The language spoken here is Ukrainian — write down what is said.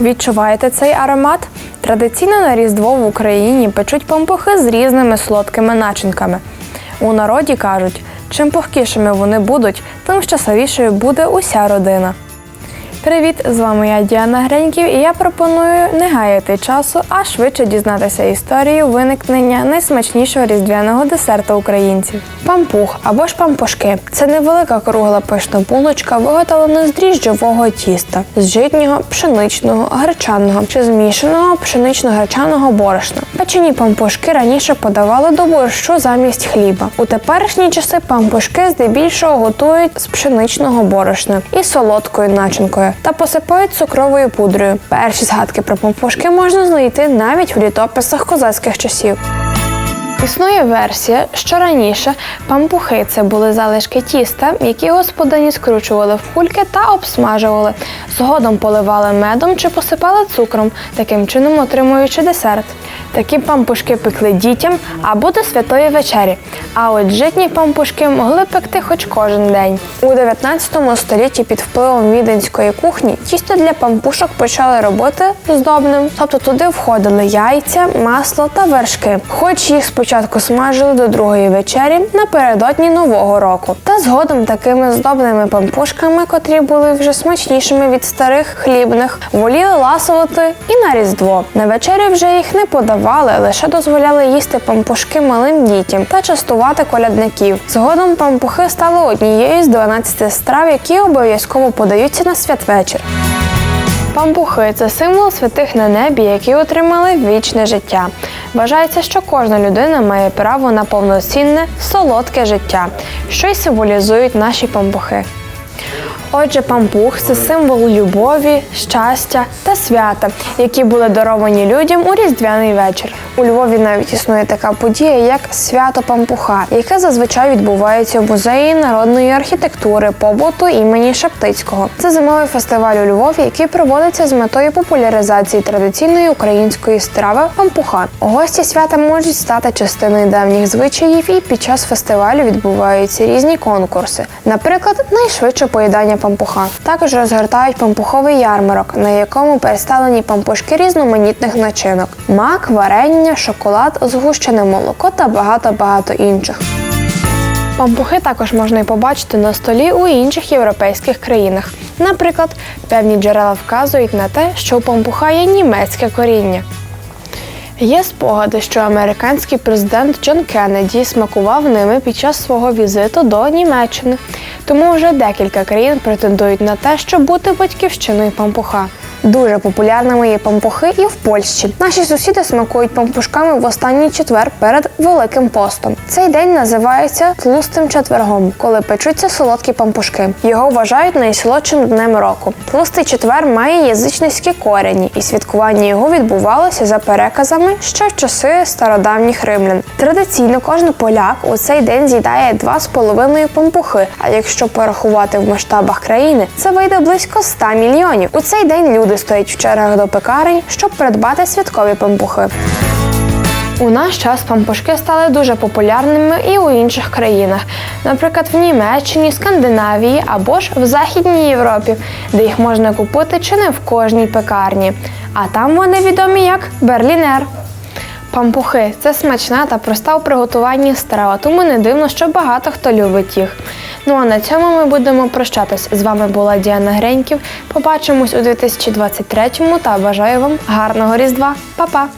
Відчуваєте цей аромат? Традиційно на Різдво в Україні печуть пампухи з різними солодкими начинками. У народі кажуть, чим пухкішими вони будуть, тим щасливішою буде уся родина. Привіт, з вами я Діана Греньків, і я пропоную не гаяти часу, а швидше дізнатися історію виникнення найсмачнішого різдвяного десерту українців. Пампух або ж пампушки це невелика кругла пишна булочка, виготовлена з дріжджового тіста, з житнього, пшеничного, гречаного чи змішаного пшенично-гречаного борошна. Печені пампушки раніше подавали до борщу замість хліба. У теперішні часи пампушки здебільшого готують з пшеничного борошна і солодкою начинкою та посипають цукровою пудрою. Перші згадки про пампушки можна знайти навіть в літописах козацьких часів. Існує версія, що раніше пампухи це були залишки тіста, які господині скручували в кульки та обсмажували. Згодом поливали медом чи посипали цукром, таким чином отримуючи десерт. Такі пампушки пекли дітям або до святої вечері. А от житні пампушки могли пекти хоч кожен день. У 19 столітті під впливом віденської кухні тісто для пампушок почали робити здобним, тобто туди входили яйця, масло та вершки. Хоч їх спочатку смажили до другої вечері напередодні нового року. Та згодом такими здобними пампушками, котрі були вже смачнішими від старих хлібних, воліли ласувати і на різдво. На вечері вже їх не подавали, лише дозволяли їсти пампушки малим дітям та частувати колядників. Згодом пампухи стали однією з 12 страв, які обов'язково подаються на святвечір. Пампухи це символ святих на небі, які отримали вічне життя. Вважається, що кожна людина має право на повноцінне солодке життя, що й символізують наші пампухи. Отже, пампух це символ любові, щастя та свята, які були даровані людям у різдвяний вечір. У Львові навіть існує така подія, як свято пампуха, яке зазвичай відбувається в музеї народної архітектури побуту імені Шептицького. Це зимовий фестиваль у Львові, який проводиться з метою популяризації традиційної української страви пампуха. Гості свята можуть стати частиною давніх звичаїв, і під час фестивалю відбуваються різні конкурси, наприклад, найшвидше поїдання пампуха. Також розгортають пампуховий ярмарок, на якому представлені пампушки різноманітних начинок: мак, варення, шоколад, згущене молоко та багато-багато інших. Пампухи також можна і побачити на столі у інших європейських країнах. Наприклад, певні джерела вказують на те, що у пампуха є німецьке коріння. Є спогади, що американський президент Джон Кеннеді смакував ними під час свого візиту до Німеччини. Тому вже декілька країн претендують на те, щоб бути батьківщиною пампуха. Дуже популярними є пампухи і в Польщі. Наші сусіди смакують пампушками в останній четвер перед Великим постом. Цей день називається тлустим четвергом, коли печуться солодкі пампушки. Його вважають найсолодшим днем року. Тлустий четвер має язичницькі корені, і святкування його відбувалося за переказами ще в часи стародавніх римлян. Традиційно кожен поляк у цей день з'їдає 2,5 пампухи. А якщо порахувати в масштабах країни, це вийде близько 100 мільйонів. У цей день люди стоять в чергах до пекарень, щоб придбати святкові пампухи. У наш час пампушки стали дуже популярними і у інших країнах, наприклад, в Німеччині, Скандинавії або ж в Західній Європі, де їх можна купити чи не в кожній пекарні. А там вони відомі як берлінер. Пампухи це смачна та проста у приготуванні страва, тому не дивно, що багато хто любить їх. Ну а на цьому ми будемо прощатись. З вами була Діана Греньків. Побачимось у 2023-му та бажаю вам гарного Різдва. Па-па!